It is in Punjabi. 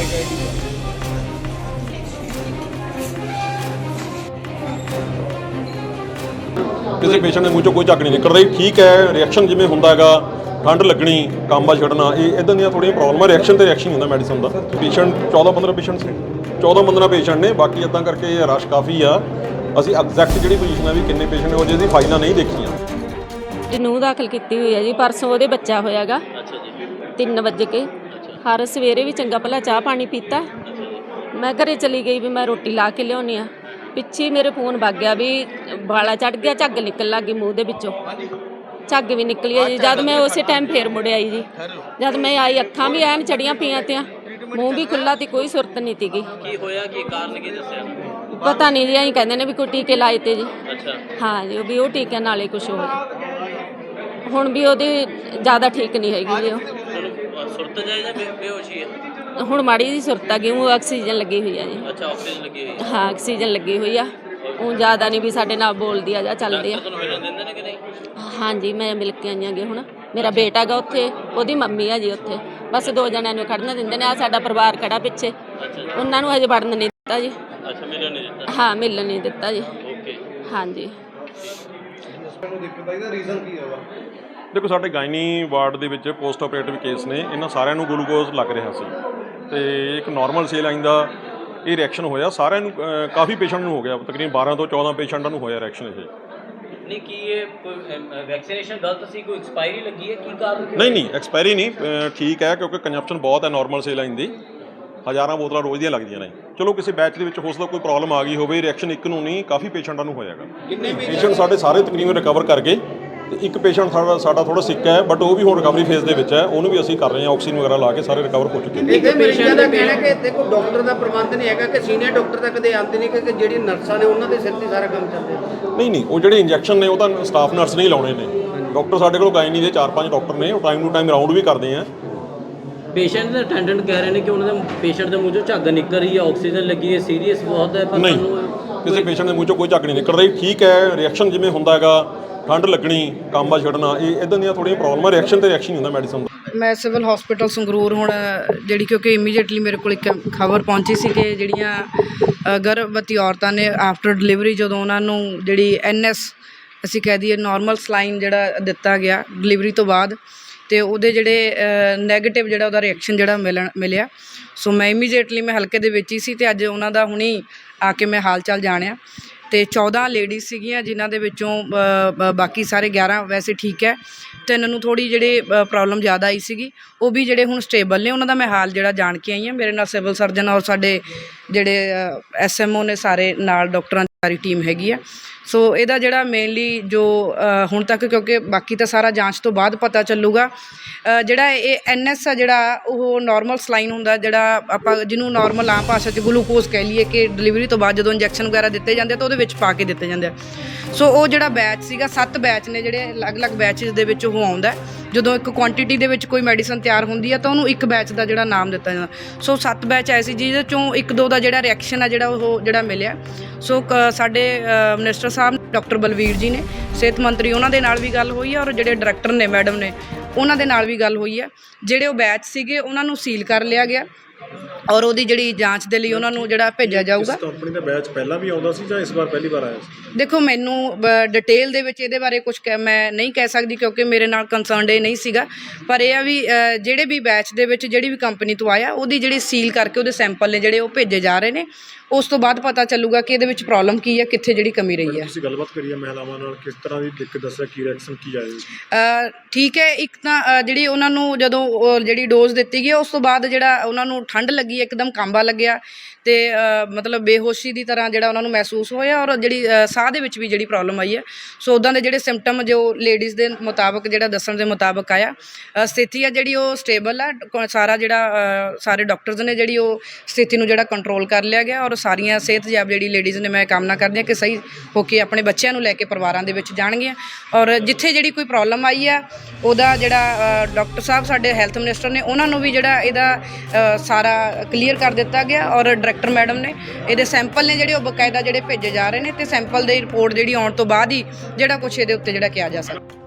ਜੀ ਕਿਸੇ ਪੇਸ਼ੈਂਟ ਦੇ ਮੂੰਹ ਚੋਂ ਕੋਈ ਝੱਗ ਨਹੀਂ ਨਿਕਲ ਰਹੀ ਠੀਕ ਹੈ ਰਿਐਕਸ਼ਨ ਜਿਵੇਂ ਹੁੰਦਾ ਹੈਗਾ ਠੰਡ ਲੱਗਣੀ ਕਾਂਬਾ ਛੱਡਣਾ ਇਹ ਇਦਾਂ ਦੀਆਂ ਥੋੜੀਆਂ ਪ੍ਰੋਬਲਮਾਂ ਰਿਐਕਸ਼ਨ ਤੇ ਰਿਐਕਸ਼ਨ ਹੁੰਦਾ ਮੈਡੀਸਨ ਦਾ। ਪੇਸ਼ੈਂਟ 14 15 ਪੇਸ਼ੈਂਟ ਸੀ 14 15 ਪੇਸ਼ੈਂਟ ਨੇ ਬਾਕੀ ਇਦਾਂ ਕਰਕੇ ਰਸ਼ ਕਾਫੀ ਆ। ਅਸੀਂ ਐਗਜ਼ੈਕਟ ਜਿਹੜੀ ਪੋਜੀਸ਼ਨ ਆ ਵੀ ਕਿੰਨੇ ਪੇਸ਼ੈਂਟ ਨੇ ਉਹ ਜਿਹਦੀ ਫਾਈਲਾਂ ਨਹੀਂ ਦੇਖੀਆਂ। ਤੇ ਨੂੰ ਦਾਖਲ ਕੀਤੀ ਹੋਈ ਹੈ ਜੀ ਪਰਸੋਂ ਉਹਦੇ ਬੱਚਾ ਹੋਇਆਗਾ ਅੱਛਾ ਜੀ। 3 ਵਜੇ ਕੇ। ਹਰ ਸਵੇਰੇ ਵੀ ਚੰਗਾ ਭਲਾ ਚਾਹ ਪਾਣੀ ਪੀਤਾ। ਮੈਂ ਘਰੇ ਚਲੀ ਗਈ ਵੀ ਮੈਂ ਰੋਟੀ ਲਾ ਕੇ ਲਿਆਉਣੀ ਆ। ਪਿੱਛੇ ਹੀ ਮੇਰੇ ਫੋਨ ਵੱਗ ਗਿਆ ਵੀ ਵਾਲਾ ਚੜ ਗਿਆ ਝੱਗ ਨਿਕਲ ਲੱਗੀ ਮੂੰਹ ਦੇ ਵਿੱਚੋਂ। ਝੱਗ ਵੀ ਨਿਕਲੀ ਹੈ ਜੀ। ਜਦ ਮੈਂ ਉਸੇ ਟਾਈਮ ਫੇਰ ਮੁੜ ਆਈ ਜੀ। ਜਦ ਮੈਂ ਆਈ ਅੱਖਾਂ ਵੀ ਐਨ ਚੜੀਆਂ ਪਈਆਂ ਤੀਆਂ। ਮੂੰਹ ਵੀ ਖੁੱਲਾ ਤੇ ਕੋਈ ਸੁਰਤ ਨਹੀਂ ਤੀਗੀ ਕੀ ਹੋਇਆ ਕੀ ਕਾਰਨ ਕੀ ਦੱਸਿਆ? ਪਤਾ ਨਹੀਂ ਜੀ ਐਂ ਕਹਿੰਦੇ ਨੇ ਵੀ ਕੋਈ ਟੀਕੇ ਲਾਏ ਤੇ ਜੀ। ਅੱਛਾ। ਹਾਂ ਜੀ ਉਹ ਵੀ ਉਹ ਟੀਕਿਆਂ ਨਾਲੇ ਕੁਝ ਹੋਇਆ। ਹੁਣ ਵੀ ਉਹਦੀ ਜ਼ਿਆਦਾ ਠੀਕ ਨਹੀਂ ਹੈਗੀ ਜੀ ਉਹ। ਤੁਹਾਨੂੰ ਸੁਰਤ ਜਾਏ ਜਾਂ ਬੇ- ਬੇਹੋਸ਼ੀ ਹੈ? ਹੁਣ ਮਾੜੀ ਜੀ ਸੁਰਤ ਉਹ ਆਕਸੀਜਨ ਲੱਗੀ ਹੋਈ ਆ ਜੀ। ਅੱਛਾ ਆਕਸੀਜਨ ਲੱਗੀ ਹੋਈ ਹੈ ਹਾਂ ਆਕਸੀਜਨ ਲੱਗੀ ਹੋਈ ਆ। ਉਹ ਜ਼ਿਆਦਾ ਨਹੀਂ ਵੀ ਸਾਡੇ ਨਾਲ ਬੋਲਦੀ ਆ ਜਾਂ ਚੱਲਦੀ ਆ। ਤੁਹਾਨੂੰ ਮਿਲਣ ਦਿੰਦੇ ਨੇ ਕਿ ਨਹੀਂ? ਹਾਂਜੀ ਮੈਂ ਮਿਲ ਕੇ ਆਈਆਂ ਗੇ ਹੁਣ। ਮੇਰਾ ਬੇਟਾ ਗਾ ਉੱਥੇ ਉਹਦੀ ਮੰਮੀ ਆ ਜੀ ਉੱਥੇ। ਬਸ ਦੋ ਜਣਿਆਂ ਨੂੰ ਖੜਨ ਦਿੰਦੇ ਨੇ ਆ ਸਾਡਾ ਪਰਿਵਾਰ ਖੜਾ ਪਿੱਛੇ। ਅੱਛਾ। ਜੀ ਉਹਨਾਂ ਨੂੰ ਹਜੇ ਵੜਨ ਨਹੀਂ ਦਿੱਤਾ ਜੀ। ਅੱਛਾ ਮਿਲਣ ਨਹੀਂ ਦਿੱਤਾ। ਹਾਂ ਮਿਲਣ ਨਹੀਂ ਦਿੱਤਾ ਜੀ। ਓਕੇ। ਹਾਂਜੀ। ਦੇਖੋ ਸਾਡੇ ਗਾਇਨੀ ਵਾਰਡ ਦੇ ਵਿੱਚ ਪੋਸਟ ਆਪਰੇਟਿਵ ਕੇਸ ਨੇ। ਇਹਨਾਂ ਸਾਰਿਆਂ ਨੂੰ ਗਲੂਕੋਜ਼ ਲੱਗ ਰਿਹਾ ਸੀ। ਤੇ ਇੱਕ ਨਾਰਮਲ ਸੇਲ ਲਾਈਨ ਦਾ ਇਹ ਰਿਐਕਸ਼ਨ ਹੋਇਆ। ਸਾਰਿਆਂ ਨੂੰ ਕਾਫੀ ਪੇਸ਼ੈਂਟ ਨੂੰ ਹੋ ਗਿਆ। ਤਕਰੀਬਨ 12 ਤੋਂ 14 ਪੇਸ਼ੈਂਟਾਂ ਨੂੰ ਹੋਇਆ ਰਿਐਕਸ਼ਨ ਇਹ। ਨਹੀਂ ਕੀ ਇਹ ਵੈਕਸੀਨੇਸ਼ਨ ਗਲਤ ਸੀ? ਕੋਈ ਐਕਸਪਾਇਰੀ ਲੱਗੀ ਹੈ? ਕੀ ਕਾਰਨ ਨਹੀਂ ਨਹੀਂ ਐਕਸਪਾਇਰੀ ਨਹੀਂ। ਠੀਕ ਹੈ ਕਿਉਂਕਿ ਕੰਜੰਪਸ਼ਨ ਬਹੁਤ ਹੈ ਨਾਰਮਲ ਸੇਲ ਲਾਈਨ ਦੀ। ਹਜ਼ਾਰਾਂ ਬੋਤਲਾਂ ਰੋਜ਼ ਦੀਆਂ ਲੱਗਦੀਆਂ ਨੇ। ਚਲੋ ਕਿਸੇ ਬੈਚ ਦੇ ਵਿੱਚ ਹੋ ਸਕਦਾ ਕੋਈ ਪ੍ਰੋਬਲਮ ਆ ਗਈ ਹੋਵੇ ਰਿਐਕਸ਼ਨ ਇੱਕ ਨੂੰ ਨਹੀਂ ਕਾਫੀ ਪੇਸ਼ੈਂਟਾਂ ਨੂੰ ਹੋਇਆਗਾ। ਕਿੰਨੇ ਪੇਸ਼ੈਂਟ ਸਾਡੇ ਸਾਰੇ ਤਕਰੀਬਨ ਰਿਕਵਰ ਕਰ ਗਏ। ਤੇ ਇੱਕ ਪੇਸ਼ੈਂਟ ਸਾਡਾ ਸਾਡਾ ਥੋੜਾ ਸਿੱਕ ਹੈ ਬਟ ਉਹ ਵੀ ਹੁਣ ਰਿਕਵਰੀ ਫੇਜ਼ ਦੇ ਵਿੱਚ ਹੈ ਉਹਨੂੰ ਵੀ ਅਸੀਂ ਕਰ ਰਹੇ ਹਾਂ ਆਕਸੀਜਨ ਵਗੈਰਾ ਲਾ ਕੇ ਸਾਰੇ ਰਿਕਵਰ ਹੋ ਚੁੱਕੇ ਨੇ। ਇੱਕ ਮਰੀਜ਼ਾਂ ਦਾ ਕਹਿਣਾ ਕਿ ਦੇਖੋ ਡਾਕਟਰ ਦਾ ਪ੍ਰਬੰਧ ਨਹੀਂ ਹੈਗਾ ਕਿ ਸੀਨੀਅਰ ਡਾਕਟਰ ਤਾਂ ਕਦੇ ਆਉਂਦੇ ਨਹੀਂ ਕਿ ਜਿਹੜੀ ਨਰਸਾਂ ਨੇ ਉਹਨਾਂ ਦੇ ਸਿਰ ਤੇ ਸਾਰਾ ਕੰਮ ਚੱਲਦਾ ਨਹੀਂ ਨਹੀਂ ਉਹ ਜਿਹੜੇ ਇੰਜੈਕਸ਼ਨ ਨੇ ਉਹ ਤਾਂ ਸਟਾਫ ਨਰਸ ਨੇ ਹੀ ਲਾਉਣੇ ਨੇ। ਡਾਕਟਰ ਸਾਡੇ ਕੋਲ ਗਾਇਨੀ ਦੇ 4-5 ਡਾਕਟਰ ਨੇ ਉਹ ਟਾਈਮ ਟੂ ਟਾਈਮ ਰਾਉਂਡ ਵੀ ਕਰਦੇ ਆ। ਪੇਸ਼ੈਂਟ ਦੇ ਅਟੈਂਡੈਂਟ ਕਹਿ ਰਹੇ ਨੇ ਕਿ ਉਹਨਾਂ ਦੇ ਪੇਸ਼ੈਂਟ ਦੇ ਮੂੰਹ ਚੋਂ ਝੱਗ ਨਿਕਲ ਰਹੀ ਹੈ ਆਕਸੀਜਨ ਲੱਗੀ ਹੈ ਸੀਰੀਅਸ ਬਹੁਤ ਹੈ ਪਰ ਨਹੀਂ। ਤੁਹਾਨੂੰ ਕਿਸੇ ਪੇਸ਼ੈਂਟ ਦੇ ਮੂੰਹ ਚੋਂ ਕੋਈ ਝੱਗ ਨਹੀਂ ਨਿਕਲ ਰਹੀ ਠੀਕ ਹੈ ਰਿਐਕਸ਼ਨ ਜਿਵੇਂ ਹੁੰਦਾ ਹੈਗਾ ਠੰਡ ਲੱਗਣੀ, ਕਾਂਬਾ ਛੱਡਣਾ, ਇਹ ਇਦਾਂ ਦੀਆਂ ਥੋੜੀਆਂ ਪ੍ਰੋਬਲਮਾਂ ਰਿਐਕਸ਼ਨ ਤੇ ਰਿਐਕਸ਼ਨ ਹੁੰਦਾ ਮੈਡੀਸਨ ਦਾ। ਮੈਂ ਸਿਵਲ ਹਸਪੀਟਲ ਸੰਗਰੂਰ ਹੁਣ, ਜਿਹੜੀ ਕਿਉਂਕਿ ਇਮੀਡੀਏਟਲੀ ਮੇਰੇ ਕੋਲ ਇੱਕ ਖਬਰ ਪਹੁੰਚੀ ਸੀ ਕਿ ਜਿਹੜੀਆਂ ਗਰਭਵਤੀ ਔਰਤਾਂ ਨੇ ਆਫਟਰ ਡਿਲੀਵਰੀ ਜਦੋਂ ਉਹਨਾਂ ਨੂੰ ਜਿਹੜੀ ਐਨਐਸ ਅਸੀਂ ਕਹਿ ਦਈਏ ਨਾਰਮਲ ਸਲਾਈਨ ਜਿਹੜਾ ਦਿੱਤਾ ਗਿਆ ਡਿਲੀਵਰੀ ਤੋਂ ਬਾਅਦ, ਤੇ ਉਹਦੇ ਜਿਹੜੇ 네ਗੇਟਿਵ ਜਿਹੜਾ ਉਹਦਾ ਰਿਐਕਸ਼ਨ ਜਿਹੜਾ ਮਿਲਣ, ਮਿਲਿਆ। ਸੋ ਮੈਂ ਇਮੀਡੀਏਟਲੀ ਮੈਂ ਹਲਕੇ ਦੇ ਵਿੱਚ ਹੀ ਸੀ ਤੇ ਅੱਜ ਉਹਨਾਂ ਦਾ ਹੁਣੀ ਆ ਕੇ ਮੈਂ ਹਾਲ ਚਾਲ ਜਾਣਿਆ। ਤੇ 14 ਲੇਡੀਜ਼ ਸੀਗੀਆਂ ਜਿਨ੍ਹਾਂ ਦੇ ਵਿੱਚੋਂ ਬਾਕੀ ਸਾਰੇ 11 ਵੈਸੇ ਠੀਕ ਹੈ। ਤਿੰਨ ਨੂੰ ਥੋੜੀ ਜਿਹੜੇ ਪ੍ਰੋਬਲਮ ਜ਼ਿਆਦਾ ਆਈ ਸੀਗੀ। ਉਹ ਵੀ ਜਿਹੜੇ ਹੁਣ ਸਟੇਬਲ ਨੇ, ਉਹਨਾਂ ਦਾ ਮੈਂ ਹਾਲ ਜਿਹੜਾ ਜਾਣ ਕੇ ਆਈ ਹਾਂ। ਮੇਰੇ ਨਾਲ ਸਿਵਲ ਸਰਜਨ ਔਰ ਸਾਡੇ ਜਿਹੜੇ ਐਸਐਮਓ ਨੇ ਸਾਰੇ ਨਾਲ ਡਾਕਟਰਾਂ ਸਾਰੀ ਟੀਮ ਹੈਗੀ ਆ। ਸੋ ਇਹਦਾ ਜਿਹੜਾ ਮੇਨਲੀ ਜੋ ਹੁਣ ਤੱਕ ਕਿਉਂਕਿ ਬਾਕੀ ਤਾਂ ਸਾਰਾ ਜਾਂਚ ਤੋਂ ਬਾਅਦ ਪਤਾ ਚੱਲੂਗਾ ਜਿਹੜਾ ਇਹ ਐਨਐਸ ਆ ਜਿਹੜਾ, ਉਹ ਨਾਰਮਲ ਸਲਾਈਨ ਹੁੰਦਾ, ਜਿਹੜਾ ਆਪਾਂ ਜਿਹਨੂੰ ਨਾਰਮਲ ਆਮ ਭਾਸ਼ਾ 'ਚ ਗਲੂਕੋਜ਼ ਕਹਿ ਲਈਏ ਕਿ ਡਿਲੀਵਰੀ ਤੋਂ ਬਾਅਦ ਜਦੋਂ ਇੰਜੈਕਸ਼ਨ ਵਗੈਰਾ ਦਿੱਤੇ ਜਾਂਦੇ ਆ, ਤਾਂ ਉਹਦੇ ਵਿੱਚ ਪਾ ਕੇ ਦਿੱਤੇ ਜਾਂਦੇ ਆ। ਸੋ ਉਹ ਜਿਹੜਾ ਬੈਚ ਸੀਗਾ, ਸੱਤ ਬੈਚ ਨੇ ਜਿਹੜੇ ਅਲੱਗ-ਅਲੱਗ ਬੈਚਸ ਦੇ ਵਿੱਚ ਉਹ ਆਉਂਦਾ। ਜਦੋਂ ਇੱਕ ਕੁਆਂਟੀਟੀ ਦੇ ਵਿੱਚ ਕੋਈ ਮੈਡੀਸਨ ਤਿਆਰ ਹੁੰਦੀ ਆ, ਤਾਂ ਉਹਨੂੰ ਇੱਕ ਬੈਚ ਦਾ ਜਿਹੜਾ ਨਾਮ ਦਿੱਤਾ ਜਾਂਦਾ। ਸੋ ਸੱਤ ਬੈਚ ਐਸੀ ਜਿਹਦੇ ਚੋਂ ਇੱਕ ਦੋ ਦਾ ਜਿਹੜਾ ਰਿਐਕਸ਼ਨ ਆ, ਜਿਹੜਾ ਉਹ ਜਿਹੜਾ ਮਿਲਿਆ। ਸੋ ਕ- ਸਾਡੇ ਮਿਨਿਸਟਰ ਸਾਹਿਬ ਡਾਕਟਰ ਬਲਵੀਰ ਜੀ ਨੇ, ਸਿਹਤ ਮੰਤਰੀ ਉਹਨਾਂ ਦੇ ਨਾਲ ਵੀ ਗੱਲ ਹੋਈ ਹੈ ਔਰ ਜਿਹੜੇ ਡਾਇਰੈਕਟਰ ਨੇ ਮੈਡਮ ਨੇ, ਉਹਨਾਂ ਦੇ ਨਾਲ ਵੀ ਗੱਲ ਹੋਈ ਹੈ ਜਿਹੜੇ ਉਹ ਬੈਚ ਸੀਗੇ, ਉਹਨਾਂ ਨੂੰ ਸੀਲ ਕਰ ਲਿਆ ਗਿਆ। ਔਰ ਉਹਦੀ ਜਿਹੜੀ ਜਾਂਚ ਦੇ ਲਈ ਉਹਨਾਂ ਨੂੰ ਜਿਹੜਾ ਭੇਜਿਆ ਜਾਊਗਾ। ਕੰਪਨੀ ਦਾ ਬੈਚ ਪਹਿਲਾਂ ਵੀ ਆਉਂਦਾ ਸੀ ਜਾਂ ਇਸ ਵਾਰ ਪਹਿਲੀ ਵਾਰ ਆਇਆ ਸੀ? ਦੇਖੋ ਮੈਨੂੰ ਡਿਟੇਲ ਦੇ ਵਿੱਚ ਇਹਦੇ ਬਾਰੇ ਕੁਝ ਮੈਂ ਨਹੀਂ ਕਹਿ ਸਕਦੀ ਕਿਉਂਕਿ ਮੇਰੇ ਨਾਲ ਕੰਸਰਨਡ ਇਹ ਨਹੀਂ ਸੀਗਾ। ਪਰ ਇਹ ਆ ਵੀ ਜਿਹੜੇ ਵੀ ਬੈਚ ਦੇ ਵਿੱਚ ਜਿਹੜੀ ਵੀ ਕੰਪਨੀ ਤੋਂ ਆਇਆ ਉਹਦੀ ਜਿਹੜੀ ਸੀਲ ਕਰਕੇ ਉਹਦੇ ਸੈਂਪਲ ਨੇ ਜਿਹੜੇ ਉਹ ਭੇਜੇ ਜਾ ਰਹੇ ਨੇ। ਉਸ ਤੋਂ ਬਾਅਦ ਪਤਾ ਚੱਲੂਗਾ ਕਿ ਇਹਦੇ ਵਿੱਚ ਪ੍ਰੋਬਲਮ ਕੀ ਹੈ ਕਿੱਥੇ ਜਿਹੜੀ ਕਮੀ ਰਹੀ ਹੈ। ਤੁਸੀਂ ਗੱਲਬਾਤ ਕਰੀ ਹੈ ਮਹਿਲਾਵਾਂ ਨਾਲ ਕਿਸ ਤਰ੍ਹਾਂ ਦੀ ਦਿੱਕਤ ਦੱਸਿਆ ਕੀ ਰਿਐਕਸ਼ਨ ਕੀ ਅ, ਠੀਕ ਹੈ ਇੱਕ ਤਾਂ ਅ, ਜਿਹੜੀ ਉਹਨਾਂ ਨੂੰ ਜਦੋਂ ਉਹ ਜਿਹੜੀ ਡੋਜ਼ ਦਿੱਤੀ ਗਈ ਉਸ ਤੋਂ ਬਾਅਦ ਜਿਹੜਾ ਉਹਨਾਂ ਨੂੰ ਠੰਡ ਲੱਗੀ ਇੱਕਦਮ ਕਾਂਬਾ ਲੱਗਿਆ ਤੇ ਅ, ਮਤਲਬ ਬੇਹੋਸ਼ੀ ਦੀ ਤਰ੍ਹਾਂ ਜਿਹੜਾ ਉਹਨਾਂ ਨੂੰ ਮਹਿਸੂਸ ਹੋਇਆ ਔਰ ਜਿਹੜੀ ਅ, ਸਾਹ ਦੇ ਵਿੱਚ ਵੀ ਜਿਹੜੀ ਪ੍ਰੋਬਲਮ ਆਈ ਹੈ। ਸੋ ਉਦਾਂ ਦੇ ਜਿਹੜੇ ਸਿੰਪਟਮ ਜੋ ਲੇਡੀਜ਼ ਦੇ ਮੁਤਾਬਕ ਜਿਹੜਾ ਦੱਸਣ ਦੇ ਮੁਤਾਬਕ ਆਇਆ ਅ, ਸਥਿਤੀ ਆ ਜਿਹੜੀ ਉਹ ਸਟੇਬਲ ਆ ਕ- ਸਾਰਾ ਜਿਹੜਾ ਅ, ਸਾਰੇ ਡਾਕਟਰਸ ਨੇ ਜਿਹੜੀ ਉਹ ਸਥਿਤੀ ਨੂੰ ਜਿਹੜਾ ਕੰਟਰੋਲ ਕਰ ਲਿਆ ਗਿਆ ਔਰ ਸਾਰੀਆਂ ਸਿਹਤਯਾਬ ਜਿਹੜੀ ਲੇਡੀਜ਼ ਨੇ ਮੈਂ ਕਾਮਨਾ ਕਰਦੀ ਹਾਂ ਕਿ ਸਹੀ ਹੋ ਕੇ ਆਪਣੇ ਬੱਚਿਆਂ ਨੂੰ ਲੈ ਕੇ ਪਰਿਵਾਰਾਂ ਦੇ ਵਿੱਚ ਜਾਣਗੀਆਂ। ਔਰ ਜਿੱਥੇ ਜਿਹੜੀ ਕੋਈ ਪ੍ਰੋਬਲਮ ਆਈ ਆ, ਉਹਦਾ ਜਿਹੜਾ ਡਾਕਟਰ ਸਾਹਿਬ ਸਾਡੇ ਹੈਲਥ ਮਿਨਿਸਟਰ ਨੇ, ਉਹਨਾਂ ਨੂੰ ਵੀ ਜਿਹੜਾ ਇਹਦਾ ਸਾਰਾ ਕਲੀਅਰ ਕਰ ਦਿੱਤਾ ਗਿਆ। ਔਰ ਡਾਇਰੈਕਟਰ ਮੈਡਮ ਨੇ ਇਹਦੇ ਸੈਂਪਲ ਨੇ ਜਿਹੜੇ ਉਹ ਬਕਾਇਦਾ ਜਿਹੜੇ ਭੇਜੇ ਜਾ ਰਹੇ ਨੇ ਤੇ ਸੈਂਪਲ ਦੀ ਰਿਪੋਰਟ ਜਿਹੜੀ ਆਉਣ ਤੋਂ ਬਾਅਦ ਹੀ ਜਿਹੜਾ ਕੁਝ ਇਹਦੇ ਉੱਤੇ ਜਿਹੜਾ ਕਿਹਾ ਜਾ ਸਕਦਾ।